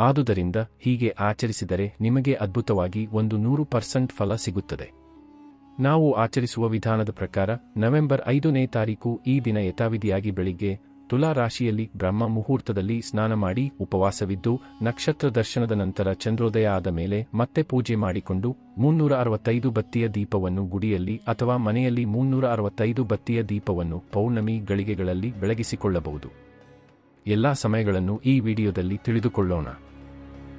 ಆದುದರಿಂದ ಹೀಗೆ ಆಚರಿಸಿದರೆ ನಿಮಗೆ ಅದ್ಭುತವಾಗಿ ಒಂದು ನೂರು ಪರ್ಸೆಂಟ್ ಫಲ ಸಿಗುತ್ತದೆ. ನಾವು ಆಚರಿಸುವ ವಿಧಾನದ ಪ್ರಕಾರ, ನವೆಂಬರ್ ಐದನೇ ತಾರೀಕು ಈ ದಿನ ಯಥಾವಿಧಿಯಾಗಿ ಬೆಳಿಗ್ಗೆ ತುಲಾ ರಾಶಿಯಲ್ಲಿ ಬ್ರಹ್ಮ ಮುಹೂರ್ತದಲ್ಲಿ ಸ್ನಾನ ಮಾಡಿ ಉಪವಾಸವಿದ್ದು, ನಕ್ಷತ್ರ ದರ್ಶನದ ನಂತರ ಚಂದ್ರೋದಯ ಆದ ಮೇಲೆ ಮತ್ತೆ ಪೂಜೆ ಮಾಡಿಕೊಂಡು ಮುನ್ನೂರ ಅರವತ್ತೈದು ಬತ್ತಿಯ ದೀಪವನ್ನು ಗುಡಿಯಲ್ಲಿ ಅಥವಾ ಮನೆಯಲ್ಲಿ ಮುನ್ನೂರ ಅರವತ್ತೈದು ಬತ್ತಿಯ ದೀಪವನ್ನು ಪೌರ್ಣಮಿ ಗಳಿಗೆಗಳಲ್ಲಿ ಬೆಳಗಿಸಿಕೊಳ್ಳಬಹುದು. ಎಲ್ಲಾ ಸಮಯಗಳನ್ನು ಈ ವಿಡಿಯೋದಲ್ಲಿ ತಿಳಿದುಕೊಳ್ಳೋಣ.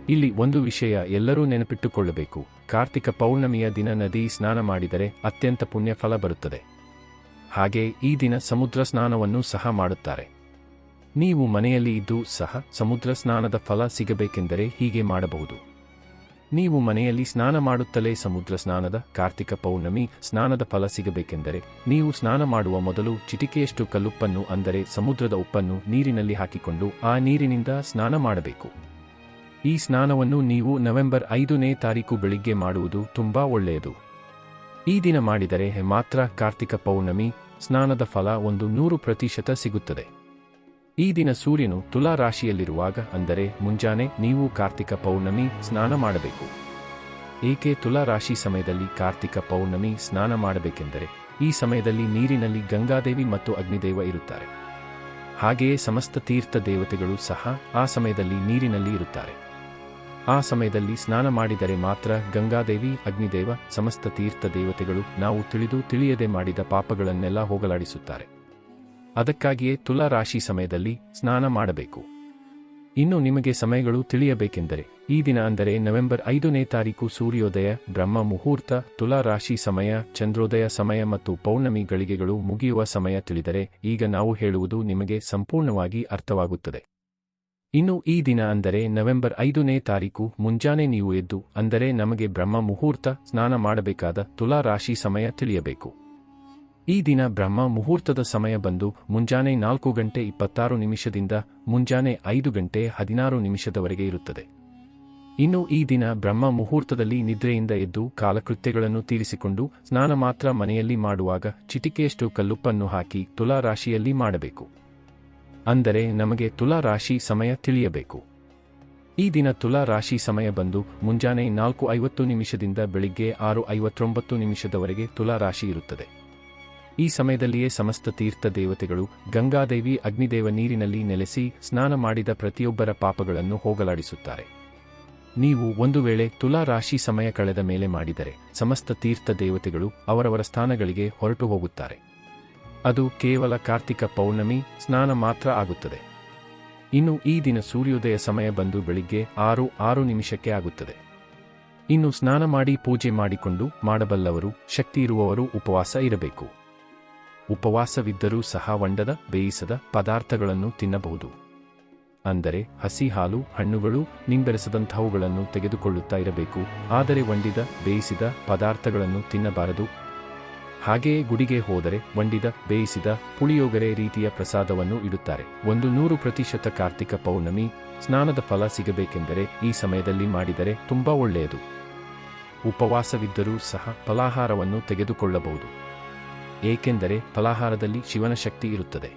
ಇಲ್ಲಿ ಒಂದು ವಿಷಯ ಎಲ್ಲರೂ ನೆನಪಿಟ್ಟುಕೊಳ್ಳಬೇಕು. ಕಾರ್ತಿಕ ಪೌರ್ಣಮಿಯ ದಿನ ನದಿ ಸ್ನಾನ ಮಾಡಿದರೆ ಅತ್ಯಂತ ಪುಣ್ಯ ಫಲ ಬರುತ್ತದೆ. ಹಾಗೆ ಈ ದಿನ ಸಮುದ್ರ ಸ್ನಾನವನ್ನು ಸಹ ಮಾಡುತ್ತಾರೆ. ನೀವು ಮನೆಯಲ್ಲಿ ಇದ್ದು ಸಹ ಸಮುದ್ರ ಸ್ನಾನದ ಫಲ ಸಿಗಬೇಕೆಂದರೆ ಹೀಗೆ ಮಾಡಬಹುದು. ನೀವು ಮನೆಯಲ್ಲಿ ಸ್ನಾನ ಮಾಡುತ್ತಲೇ ಸಮುದ್ರ ಸ್ನಾನದ, ಕಾರ್ತಿಕ ಪೌರ್ಣಮಿ ಸ್ನಾನದ ಫಲ ಸಿಗಬೇಕೆಂದರೆ ನೀವು ಸ್ನಾನ ಮಾಡುವ ಮೊದಲು ಚಿಟಿಕೆಯಷ್ಟು ಕಲ್ಲುಪ್ಪನ್ನು ಅಂದರೆ ಸಮುದ್ರದ ಉಪ್ಪನ್ನು ನೀರಿನಲ್ಲಿ ಹಾಕಿಕೊಂಡು ಆ ನೀರಿನಿಂದ ಸ್ನಾನ ಮಾಡಬೇಕು. ಈ ಸ್ನಾನವನ್ನು ನೀವು ನವೆಂಬರ್ ಐದನೇ ತಾರೀಕು ಬೆಳಿಗ್ಗೆ ಮಾಡುವುದು ತುಂಬಾ ಒಳ್ಳೆಯದು. ಈ ದಿನ ಮಾಡಿದರೆ ಮಾತ್ರ ಕಾರ್ತಿಕ ಪೌರ್ಣಮಿ ಸ್ನಾನದ ಫಲ ಒಂದು ನೂರು ಪ್ರತಿಶತ ಸಿಗುತ್ತದೆ. ಈ ದಿನ ಸೂರ್ಯನು ತುಲಾ ರಾಶಿಯಲ್ಲಿರುವಾಗ ಅಂದರೆ ಮುಂಜಾನೆ ನೀವು ಕಾರ್ತಿಕ ಪೌರ್ಣಮಿ ಸ್ನಾನ ಮಾಡಬೇಕು. ಏಕೆ ತುಲಾ ರಾಶಿ ಸಮಯದಲ್ಲಿ ಕಾರ್ತಿಕ ಪೌರ್ಣಮಿ ಸ್ನಾನ ಮಾಡಬೇಕೆಂದರೆ ಈ ಸಮಯದಲ್ಲಿ ನೀರಿನಲ್ಲಿ ಗಂಗಾದೇವಿ ಮತ್ತು ಅಗ್ನಿದೇವ ಇರುತ್ತಾರೆ. ಹಾಗೆಯೇ ಸಮಸ್ತ ತೀರ್ಥ ದೇವತೆಗಳು ಸಹ ಆ ಸಮಯದಲ್ಲಿ ನೀರಿನಲ್ಲಿ ಇರುತ್ತಾರೆ. ಆ ಸಮಯದಲ್ಲಿ ಸ್ನಾನ ಮಾಡಿದರೆ ಮಾತ್ರ ಗಂಗಾದೇವಿ, ಅಗ್ನಿದೇವ, ಸಮಸ್ತ ತೀರ್ಥ ದೇವತೆಗಳು ನಾವು ತಿಳಿದು ತಿಳಿಯದೆ ಮಾಡಿದ ಪಾಪಗಳನ್ನೆಲ್ಲ ಹೋಗಲಾಡಿಸುತ್ತಾರೆ. ಅದಕ್ಕಾಗಿಯೇ ತುಲಾ ರಾಶಿ ಸಮಯದಲ್ಲಿ ಸ್ನಾನ ಮಾಡಬೇಕು. ಇನ್ನು ನಿಮಗೆ ಸಮಯಗಳು ತಿಳಿಯಬೇಕೆಂದರೆ, ಈ ದಿನ ಅಂದರೆ ನವೆಂಬರ್ ಐದನೇ ತಾರೀಕು ಸೂರ್ಯೋದಯ, ಬ್ರಹ್ಮ ಮುಹೂರ್ತ ತುಲಾ ರಾಶಿ ಸಮಯ, ಚಂದ್ರೋದಯ ಸಮಯ ಮತ್ತು ಪೌರ್ಣಮಿ ಗಳಿಗೆಗಳು ಮುಗಿಯುವ ಸಮಯ ತಿಳಿದರೆ, ಈಗ ನಾವು ಹೇಳುವುದು ನಿಮಗೆ ಸಂಪೂರ್ಣವಾಗಿ ಅರ್ಥವಾಗುತ್ತದೆ. ಇನ್ನು ಈ ದಿನ ಅಂದರೆ ನವೆಂಬರ್ ಐದನೇ ತಾರೀಕು, ಮುಂಜಾನೆ ನೀವು ಎದ್ದು, ಅಂದರೆ ನಮಗೆ ಬ್ರಹ್ಮ ಮುಹೂರ್ತ ಸ್ನಾನ ಮಾಡಬೇಕಾದ ತುಲಾ ರಾಶಿ ಸಮಯ ತಿಳಿಯಬೇಕು. ಈ ದಿನ ಬ್ರಹ್ಮ ಮುಹೂರ್ತದ ಸಮಯ ಬಂದು ಮುಂಜಾನೆ ನಾಲ್ಕು ಗಂಟೆ ಇಪ್ಪತ್ತಾರು ನಿಮಿಷದಿಂದ ಮುಂಜಾನೆ ಐದು ಗಂಟೆ ಹದಿನಾರು ನಿಮಿಷದವರೆಗೆ ಇರುತ್ತದೆ. ಇನ್ನು ಈ ದಿನ ಬ್ರಹ್ಮ ಮುಹೂರ್ತದಲ್ಲಿ ನಿದ್ರೆಯಿಂದ ಎದ್ದು ಕಾಲಕೃತ್ಯಗಳನ್ನು ತೀರಿಸಿಕೊಂಡು ಸ್ನಾನ ಮಾತ್ರ ಮನೆಯಲ್ಲಿ ಮಾಡುವಾಗ ಚಿಟಿಕೆಯಷ್ಟು ಕಲ್ಲುಪ್ಪನ್ನು ಹಾಕಿ ತುಲಾ ರಾಶಿಯಲ್ಲಿ ಮಾಡಬೇಕು. ಅಂದರೆ ನಮಗೆ ತುಲಾ ರಾಶಿ ಸಮಯ ತಿಳಿಯಬೇಕು. ಈ ದಿನ ತುಲಾ ರಾಶಿ ಸಮಯ ಬಂದು ಮುಂಜಾನೆ ನಾಲ್ಕು ಐವತ್ತು ನಿಮಿಷದಿಂದ ಬೆಳಿಗ್ಗೆ ಆರು ಐವತ್ತೊಂಬತ್ತು ನಿಮಿಷದವರೆಗೆ ತುಲಾ ರಾಶಿ ಇರುತ್ತದೆ. ಈ ಸಮಯದಲ್ಲಿಯೇ ಸಮಸ್ತ ತೀರ್ಥ ದೇವತೆಗಳು ಗಂಗಾದೇವಿ ಅಗ್ನಿದೇವ ನೀರಿನಲ್ಲಿ ನೆಲೆಸಿ ಸ್ನಾನ ಮಾಡಿದ ಪ್ರತಿಯೊಬ್ಬರ ಪಾಪಗಳನ್ನು ಹೋಗಲಾಡಿಸುತ್ತಾರೆ. ನೀವು ಒಂದು ವೇಳೆ ತುಲಾ ರಾಶಿ ಸಮಯ ಕಳೆದ ಮೇಲೆ ಮಾಡಿದರೆ ಸಮಸ್ತ ತೀರ್ಥ ದೇವತೆಗಳು ಅವರವರ ಸ್ಥಾನಗಳಿಗೆ ಹೊರಟು ಹೋಗುತ್ತಾರೆ. ಅದು ಕೇವಲ ಕಾರ್ತಿಕ ಪೌರ್ಣಮಿ, ಸ್ನಾನ ಮಾತ್ರ ಆಗುತ್ತದೆ. ಇನ್ನು ಈ ದಿನ ಸೂರ್ಯೋದಯ ಸಮಯ ಬಂದು ಬೆಳಿಗ್ಗೆ ಆರು ಆರು ನಿಮಿಷಕ್ಕೆ ಆಗುತ್ತದೆ. ಇನ್ನು ಸ್ನಾನ ಮಾಡಿ ಪೂಜೆ ಮಾಡಿಕೊಂಡು ಮಾಡಬಲ್ಲವರು, ಶಕ್ತಿ ಇರುವವರು ಉಪವಾಸ ಇರಬೇಕು. ಉಪವಾಸವಿದ್ದರೂ ಸಹ ವಂಡದ, ಬೇಯಿಸದ ಪದಾರ್ಥಗಳನ್ನು ತಿನ್ನಬಹುದು. ಅಂದರೆ ಹಸಿ ಹಾಲು, ಹಣ್ಣುಗಳು, ನಿಂಬೆರೆಸದಂಥವುಗಳನ್ನು ತೆಗೆದುಕೊಳ್ಳುತ್ತಾ ಇರಬೇಕು. ಆದರೆ ವಂಡಿದ, ಬೇಯಿಸಿದ ಪದಾರ್ಥಗಳನ್ನು ತಿನ್ನಬಾರದು. ಹಾಗೆಯೇ ಗುಡಿಗೆ ಹೋದರೆ ವಂಡಿದ ಬೇಯಿಸಿದ ಪುಳಿಯೋಗರೆ ರೀತಿಯ ಪ್ರಸಾದವನ್ನು ಇಡುತ್ತಾರೆ. ಒಂದು ನೂರು ಪ್ರತಿಶತ ಕಾರ್ತಿಕ ಪೌರ್ಣಮಿ ಸ್ನಾನದ ಫಲ ಸಿಗಬೇಕೆಂದರೆ ಈ ಸಮಯದಲ್ಲಿ ಮಾಡಿದರೆ ತುಂಬಾ ಒಳ್ಳೆಯದು. ಉಪವಾಸವಿದ್ದರೂ ಸಹ ಫಲಾಹಾರವನ್ನು ತೆಗೆದುಕೊಳ್ಳಬಹುದು. ಏಕೆಂದರೆ ಫಲಾಹಾರದಲ್ಲಿ ಶಿವನ ಶಕ್ತಿ ಇರುತ್ತದೆ.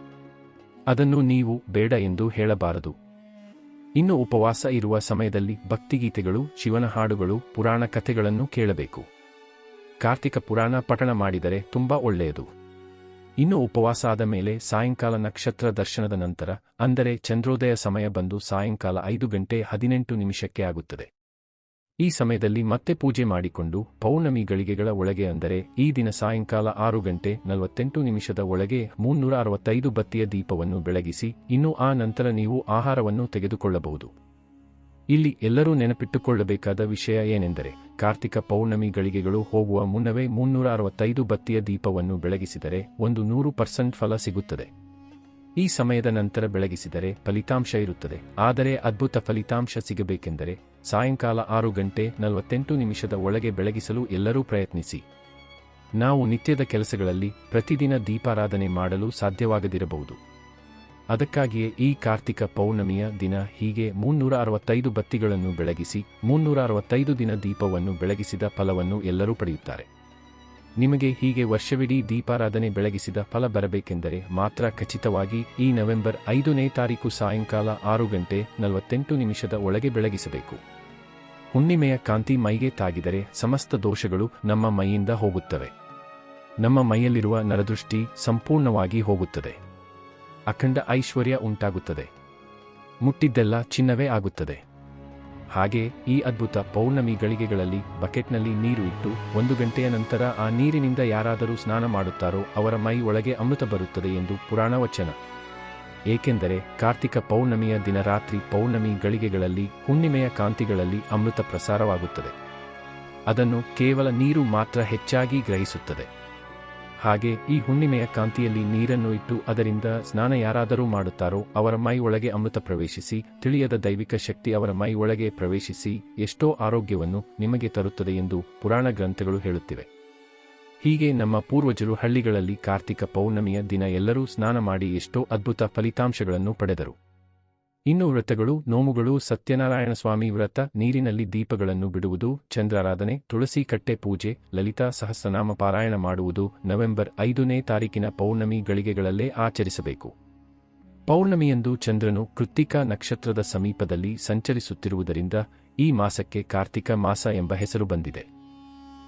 ಅದನ್ನು ನೀವು ಬೇಡ ಎಂದು ಹೇಳಬಾರದು. ಇನ್ನು ಉಪವಾಸ ಇರುವ ಸಮಯದಲ್ಲಿ ಭಕ್ತಿಗೀತೆಗಳು, ಶಿವನ ಹಾಡುಗಳು, ಪುರಾಣ ಕಥೆಗಳನ್ನು ಕೇಳಬೇಕು. ಕಾರ್ತಿಕ ಪುರಾಣ ಪಠಣ ಮಾಡಿದರೆ ತುಂಬಾ ಒಳ್ಳೆಯದು. ಇನ್ನು ಉಪವಾಸ ಆದ ಮೇಲೆ ಸಾಯಂಕಾಲ ನಕ್ಷತ್ರ ದರ್ಶನದ ನಂತರ, ಅಂದರೆ ಚಂದ್ರೋದಯ ಸಮಯ ಬಂದು ಸಾಯಂಕಾಲ ಐದು ಗಂಟೆ ಹದಿನೆಂಟು ನಿಮಿಷಕ್ಕೆ ಆಗುತ್ತದೆ. ಈ ಸಮಯದಲ್ಲಿ ಮತ್ತೆ ಪೂಜೆ ಮಾಡಿಕೊಂಡು ಪೌರ್ಣಮಿ ಗಳಿಗೆಗಳ ಒಳಗೆ ಅಂದರೆ ಈ ದಿನ ಸಾಯಂಕಾಲ ಆರು ಗಂಟೆ ನಲವತ್ತೆಂಟು ನಿಮಿಷದ ಒಳಗೆ ಮುನ್ನೂರ ಅರವತ್ತೈದು ಬತ್ತಿಯ ದೀಪವನ್ನು ಬೆಳಗಿಸಿ, ಇನ್ನು ಆ ನಂತರ ನೀವು ಆಹಾರವನ್ನು ತೆಗೆದುಕೊಳ್ಳಬಹುದು. ಇಲ್ಲಿ ಎಲ್ಲರೂ ನೆನಪಿಟ್ಟುಕೊಳ್ಳಬೇಕಾದ ವಿಷಯ ಏನೆಂದರೆ, ಕಾರ್ತಿಕ ಪೌರ್ಣಮಿ ಗಳಿಗೆಗಳು ಹೋಗುವ ಮುನ್ನವೇ ಮುನ್ನೂರ ಅರವತ್ತೈದು ಬತ್ತಿಯ ದೀಪವನ್ನು ಬೆಳಗಿಸಿದರೆ ಒಂದು ನೂರು ಪರ್ಸೆಂಟ್ ಫಲ ಸಿಗುತ್ತದೆ. ಈ ಸಮಯದ ನಂತರ ಬೆಳಗಿಸಿದರೆ ಫಲಿತಾಂಶ ಇರುತ್ತದೆ. ಆದರೆ ಅದ್ಭುತ ಫಲಿತಾಂಶ ಸಿಗಬೇಕೆಂದರೆ ಸಾಯಂಕಾಲ ಆರು ಗಂಟೆ ನಲವತ್ತೆಂಟು ನಿಮಿಷದ ಒಳಗೆ ಬೆಳಗಿಸಲು ಎಲ್ಲರೂ ಪ್ರಯತ್ನಿಸಿ. ನಾವು ನಿತ್ಯದ ಕೆಲಸಗಳಲ್ಲಿ ಪ್ರತಿದಿನ ದೀಪಾರಾಧನೆ ಮಾಡಲು ಸಾಧ್ಯವಾಗದಿರಬಹುದು. ಅದಕ್ಕಾಗಿಯೇ ಈ ಕಾರ್ತಿಕ ಪೌರ್ಣಮಿಯ ದಿನ ಹೀಗೆ ಮುನ್ನೂರ ಅರವತ್ತೈದು ಬತ್ತಿಗಳನ್ನು ಬೆಳಗಿಸಿ ಮುನ್ನೂರ ಅರವತ್ತೈದು ದಿನ ದೀಪವನ್ನು ಬೆಳಗಿಸಿದ ಫಲವನ್ನು ಎಲ್ಲರೂ ಪಡೆಯುತ್ತಾರೆ. ನಿಮಗೆ ಹೀಗೆ ವರ್ಷವಿಡೀ ದೀಪಾರಾಧನೆ ಬೆಳಗಿಸಿದ ಫಲ ಬರಬೇಕೆಂದರೆ ಮಾತ್ರ ಖಚಿತವಾಗಿ ಈ ನವೆಂಬರ್ ಐದನೇ ತಾರೀಕು ಸಾಯಂಕಾಲ ಆರು ಗಂಟೆ ನಲವತ್ತೆಂಟು ನಿಮಿಷದ ಒಳಗೆ ಬೆಳಗಿಸಬೇಕು. ಹುಣ್ಣಿಮೆಯ ಕಾಂತಿ ಮೈಗೆ ತಾಗಿದರೆ ಸಮಸ್ತ ದೋಷಗಳು ನಮ್ಮ ಮೈಯಿಂದ ಹೋಗುತ್ತವೆ. ನಮ್ಮ ಮೈಯಲ್ಲಿರುವ ನರದೃಷ್ಟಿ ಸಂಪೂರ್ಣವಾಗಿ ಹೋಗುತ್ತದೆ. ಅಖಂಡ ಐಶ್ವರ್ಯ ಉಂಟಾಗುತ್ತದೆ. ಮುಟ್ಟಿದ್ದೆಲ್ಲ ಚಿನ್ನವೇ ಆಗುತ್ತದೆ. ಹಾಗೆ ಈ ಅದ್ಭುತ ಪೌರ್ಣಮಿ ಗಳಿಗೆಗಳಲ್ಲಿ ಬಕೆಟ್ನಲ್ಲಿ ನೀರು ಇಟ್ಟು ಒಂದು ಗಂಟೆಯ ನಂತರ ಆ ನೀರಿನಿಂದ ಯಾರಾದರೂ ಸ್ನಾನ ಮಾಡುತ್ತಾರೋ ಅವರ ಮೈ ಒಳಗೆ ಅಮೃತ ಬರುತ್ತದೆ ಎಂದು ಪುರಾಣ ವಚನ ಏಕೆಂದರೆ ಕಾರ್ತಿಕ ಪೌರ್ಣಮಿಯ ದಿನ ರಾತ್ರಿ ಪೌರ್ಣಮಿ ಗಳಿಗೆಗಳಲ್ಲಿ ಹುಣ್ಣಿಮೆಯ ಕಾಂತಿಗಳಲ್ಲಿ ಅಮೃತ ಪ್ರಸಾರವಾಗುತ್ತದೆ. ಅದನ್ನು ಕೇವಲ ನೀರು ಮಾತ್ರ ಹೆಚ್ಚಾಗಿ ಗ್ರಹಿಸುತ್ತದೆ. ಹಾಗೆ ಈ ಹುಣ್ಣಿಮೆಯ ಕಾಂತಿಯಲ್ಲಿ ನೀರನ್ನು ಇಟ್ಟು ಅದರಿಂದ ಸ್ನಾನ ಯಾರಾದರೂ ಮಾಡುತ್ತಾರೋ ಅವರ ಮೈ ಒಳಗೆ ಅಮೃತ ಪ್ರವೇಶಿಸಿ, ತಿಳಿಯದ ದೈವಿಕ ಶಕ್ತಿ ಅವರ ಮೈ ಒಳಗೆ ಪ್ರವೇಶಿಸಿ ಎಷ್ಟೋ ಆರೋಗ್ಯವನ್ನು ನಿಮಗೆ ತರುತ್ತದೆ ಎಂದು ಪುರಾಣ ಗ್ರಂಥಗಳು ಹೇಳುತ್ತಿವೆ. ಹೀಗೆ ನಮ್ಮ ಪೂರ್ವಜರು ಹಳ್ಳಿಗಳಲ್ಲಿ ಕಾರ್ತಿಕ ಪೌರ್ಣಮಿಯ ದಿನ ಎಲ್ಲರೂ ಸ್ನಾನ ಮಾಡಿ ಎಷ್ಟೋ ಅದ್ಭುತ ಫಲಿತಾಂಶಗಳನ್ನು ಪಡೆದರು. ಇನ್ನು ವ್ರತಗಳು, ನೋಮುಗಳು, ಸತ್ಯನಾರಾಯಣ ಸ್ವಾಮಿ ವ್ರತ, ನೀರಿನಲ್ಲಿ ದೀಪಗಳನ್ನು ಬಿಡುವುದು, ಚಂದ್ರಾರಾಧನೆ, ತುಳಸಿ ಕಟ್ಟೆ ಪೂಜೆ, ಲಲಿತಾ ಸಹಸ್ರನಾಮ ಪಾರಾಯಣ ಮಾಡುವುದು, ನವೆಂಬರ್ ಐದನೇ ತಾರೀಕಿನ ಪೌರ್ಣಮಿ ಗಳಿಗೆಗಳಲ್ಲೇ ಆಚರಿಸಬೇಕು. ಪೌರ್ಣಮಿಯಂದು ಚಂದ್ರನು ಕೃತ್ತಿಕಾ ನಕ್ಷತ್ರದ ಸಮೀಪದಲ್ಲಿ ಸಂಚರಿಸುತ್ತಿರುವುದರಿಂದ ಈ ಮಾಸಕ್ಕೆ ಕಾರ್ತಿಕ ಮಾಸ ಎಂಬ ಹೆಸರು ಬಂದಿದೆ.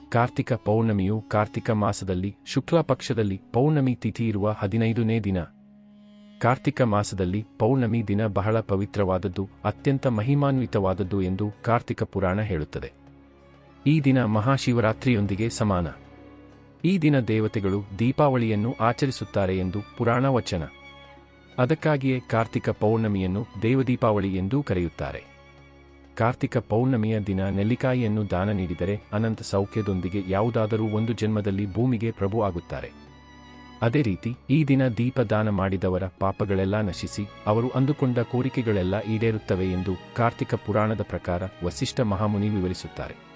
ಕಾರ್ತಿಕ ಪೌರ್ಣಮಿಯು ಕಾರ್ತಿಕ ಮಾಸದಲ್ಲಿ ಶುಕ್ಲ ಪಕ್ಷದಲ್ಲಿ ಪೌರ್ಣಮಿ ತಿಥಿ ಇರುವ ಹದಿನೈದನೇ ದಿನ. ಕಾರ್ತಿಕ ಮಾಸದಲ್ಲಿ ಪೌರ್ಣಮಿ ದಿನ ಬಹಳ ಪವಿತ್ರವಾದದ್ದು, ಅತ್ಯಂತ ಮಹಿಮಾನ್ವಿತವಾದದ್ದು ಎಂದು ಕಾರ್ತಿಕ ಪುರಾಣ ಹೇಳುತ್ತದೆ. ಈ ದಿನ ಮಹಾಶಿವರಾತ್ರಿಯೊಂದಿಗೆ ಸಮಾನ. ಈ ದಿನ ದೇವತೆಗಳು ದೀಪಾವಳಿಯನ್ನು ಆಚರಿಸುತ್ತಾರೆ ಎಂದು ಪುರಾಣ ವಚನ. ಅದಕ್ಕಾಗಿಯೇ ಕಾರ್ತಿಕ ಪೌರ್ಣಮಿಯನ್ನು ದೇವದೀಪಾವಳಿ ಎಂದೂ ಕರೆಯುತ್ತಾರೆ. ಕಾರ್ತಿಕ ಪೌರ್ಣಮಿಯ ದಿನ ನೆಲ್ಲಿಕಾಯಿಯನ್ನು ದಾನ ನೀಡಿದರೆ ಅನಂತ ಸೌಖ್ಯದೊಂದಿಗೆ ಯಾವುದಾದರೂ ಒಂದು ಜನ್ಮದಲ್ಲಿ ಭೂಮಿಗೆ ಪ್ರಭು ಆಗುತ್ತಾರೆ. ಅದೇ ರೀತಿ ಈ ದಿನ ದೀಪ ದಾನ ಮಾಡಿದವರ ಪಾಪಗಳೆಲ್ಲ ನಶಿಸಿ ಅವರು ಅಂದುಕೊಂಡ ಕೋರಿಕೆಗಳೆಲ್ಲ ಈಡೇರುತ್ತವೆ ಎಂದು ಕಾರ್ತಿಕ ಪುರಾಣದ ಪ್ರಕಾರ ವಸಿಷ್ಠ ಮಹಾಮುನಿ ವಿವರಿಸುತ್ತಾರೆ.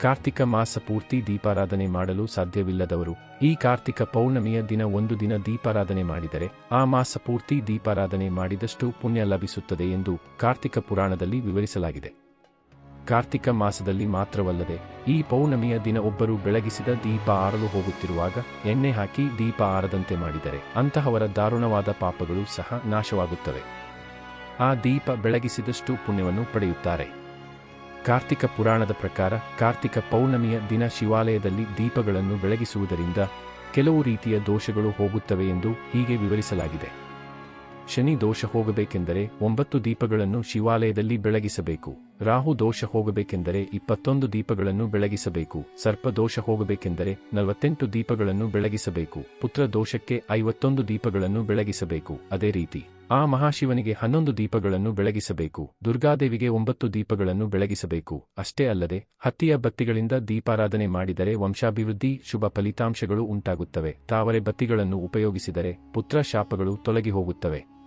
ಕಾರ್ತಿಕ ಮಾಸ ಪೂರ್ತಿ ದೀಪಾರಾಧನೆ ಮಾಡಲು ಸಾಧ್ಯವಿಲ್ಲದವರು ಈ ಕಾರ್ತಿಕ ಪೌರ್ಣಮಿಯ ದಿನ ಒಂದು ದಿನ ದೀಪಾರಾಧನೆ ಮಾಡಿದರೆ ಆ ಮಾಸ ಪೂರ್ತಿ ದೀಪಾರಾಧನೆ ಮಾಡಿದಷ್ಟು ಪುಣ್ಯ ಲಭಿಸುತ್ತದೆ ಎಂದು ಕಾರ್ತಿಕ ಪುರಾಣದಲ್ಲಿ ವಿವರಿಸಲಾಗಿದೆ. ಕಾರ್ತಿಕ ಮಾಸದಲ್ಲಿ ಮಾತ್ರವಲ್ಲದೆ, ಈ ಪೌರ್ಣಮಿಯ ದಿನ ಒಬ್ಬರು ಬೆಳಗಿಸಿದ ದೀಪ ಆರಲು ಹೋಗುತ್ತಿರುವಾಗ ಎಣ್ಣೆ ಹಾಕಿ ದೀಪ ಆರದಂತೆ ಮಾಡಿದರೆ ಅಂತಹವರ ದಾರುಣವಾದ ಪಾಪಗಳು ಸಹ ನಾಶವಾಗುತ್ತವೆ. ಆ ದೀಪ ಬೆಳಗಿಸಿದಷ್ಟು ಪುಣ್ಯವನ್ನು ಪಡೆಯುತ್ತಾರೆ. ಕಾರ್ತಿಕ ಪುರಾಣದ ಪ್ರಕಾರ ಕಾರ್ತಿಕ ಪೌರ್ಣಮಿಯ ದಿನ ಶಿವಾಲಯದಲ್ಲಿ ದೀಪಗಳನ್ನು ಬೆಳಗಿಸುವುದರಿಂದ ಕೆಲವು ರೀತಿಯ ದೋಷಗಳು ಹೋಗುತ್ತವೆ ಎಂದು ಹೀಗೆ ವಿವರಿಸಲಾಗಿದೆ. ಶನಿ ದೋಷ ಹೋಗಬೇಕೆಂದರೆ ಒಂಬತ್ತು ದೀಪಗಳನ್ನು ಶಿವಾಲಯದಲ್ಲಿ ಬೆಳಗಿಸಬೇಕು. ರಾಹು ದೋಷ ಹೋಗಬೇಕೆಂದರೆ ಇಪ್ಪತ್ತೊಂದು ದೀಪಗಳನ್ನು ಬೆಳಗಿಸಬೇಕು. ಸರ್ಪ ದೋಷ ಹೋಗಬೇಕೆಂದರೆ ನಲವತ್ತೆಂಟು ದೀಪಗಳನ್ನು ಬೆಳಗಿಸಬೇಕು. ಪುತ್ರ ದೋಷಕ್ಕೆ ಐವತ್ತೊಂದು ದೀಪಗಳನ್ನು ಬೆಳಗಿಸಬೇಕು. ಅದೇ ರೀತಿ, ಆ ಮಹಾಶಿವನಿಗೆ ಹನ್ನೊಂದು ದೀಪಗಳನ್ನು ಬೆಳಗಿಸಬೇಕು. ದುರ್ಗಾದೇವಿಗೆ ಒಂಬತ್ತು ದೀಪಗಳನ್ನು ಬೆಳಗಿಸಬೇಕು. ಅಷ್ಟೇ ಅಲ್ಲದೆ, ಹತ್ತಿಯ ಬತ್ತಿಗಳಿಂದ ದೀಪಾರಾಧನೆ ಮಾಡಿದರೆ ವಂಶಾಭಿವೃದ್ಧಿ, ಶುಭ ಫಲಿತಾಂಶಗಳು ಉಂಟಾಗುತ್ತವೆ. ತಾವರೆ ಬತ್ತಿಗಳನ್ನು ಉಪಯೋಗಿಸಿದರೆ ಪುತ್ರ ಶಾಪಗಳು ತೊಲಗಿ ಹೋಗುತ್ತವೆ.